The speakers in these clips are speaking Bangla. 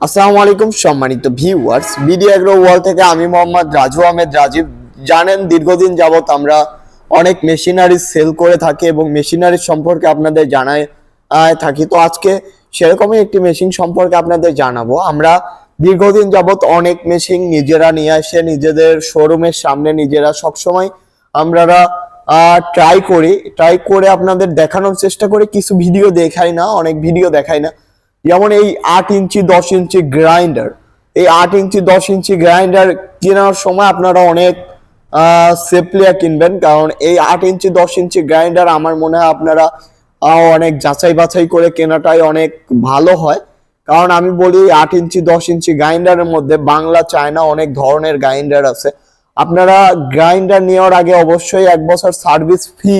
আসসালামু আলাইকুম সম্মানিত ভিউয়ার্স বিডি এগ্রো ওয়াল থেকে আমি মোহাম্মদ রাজু আহমেদ রাজীব। জানেন দীর্ঘদিন যাবত আমরা অনেক মেশিনারি সেল করে থাকি এবং মেশিনারি সম্পর্কে আপনাদের আহ, থাকি। তো আজকে সেরকমই একটি মেশিন সম্পর্কে আপনাদের জানাব। আমরা দীর্ঘদিন যাবত অনেক মেশিন নিজেরা নিয়ে আসে নিজেদের শোরুমের সামনে নিজেরা সবসময় আমরা ট্রাই করি। ট্রাই করে আপনাদের দেখানোর চেষ্টা করি। কিছু ভিডিও দেখাই না অনেক ভিডিও দেখাই না। যেমন এই আট ইঞ্চি, দশ ইঞ্চি গ্রাইন্ডার। এই আট ইঞ্চি, দশ ইঞ্চি গ্রাইন্ডার কেনার সময় আপনারা অনেক সেফলিয়া কিনবেন। কারণ এই আট ইঞ্চি, দশ ইঞ্চি গ্রাইন্ডার আমার মনে হয় আপনারা অনেক যাচাই বাছাই করে কেনাটাই অনেক ভালো হয়। কারণ আমি বলি আট ইঞ্চি, দশ ইঞ্চি গ্রাইন্ডারের মধ্যে বাংলা, চায়না অনেক ধরনের গ্রাইন্ডার আছে। আপনারা গ্রাইন্ডার নেওয়ার আগে অবশ্যই এক বছর সার্ভিস ফি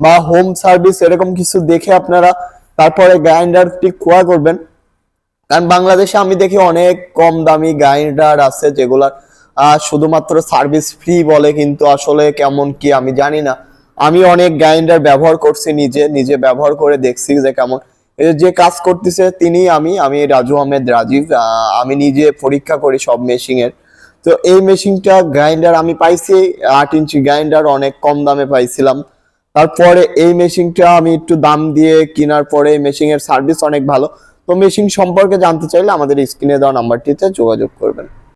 বা হোম সার্ভিস এরকম কিছু দেখে আপনারা তারপরে গ্রাইন্ডারটি ক্রয় করবেন। কারণ বাংলাদেশে আমি দেখি অনেক কম দামি গ্রাইন্ডার আছে যেগুলা শুধুমাত্র সার্ভিস ফ্রি বলে, কিন্তু আসলে কেমন কি আমি জানি না। আমি অনেক গ্রাইন্ডার ব্যবহার করছি নিজে নিজে ব্যবহার করে দেখছি যে কেমন। যে কাজ করতেছে তিনি, আমি আমি রাজু আহমেদ রাজীব আমি নিজে পরীক্ষা করি সব মেশিনের তো এই মেশিনটা গ্রাইন্ডার আমি পাইছি, আট ইঞ্চি গ্রাইন্ডার অনেক কম দামে পাইছিলাম। তারপরে এই মেশিনটা আমি একটু দাম দিয়ে কেনার পরে এই মেশিনের সার্ভিস অনেক ভালো। তো মেশিন সম্পর্কে জানতে চাইলে আমাদের স্ক্রিনে দেওয়া নাম্বারটিতে যোগাযোগ করবেন।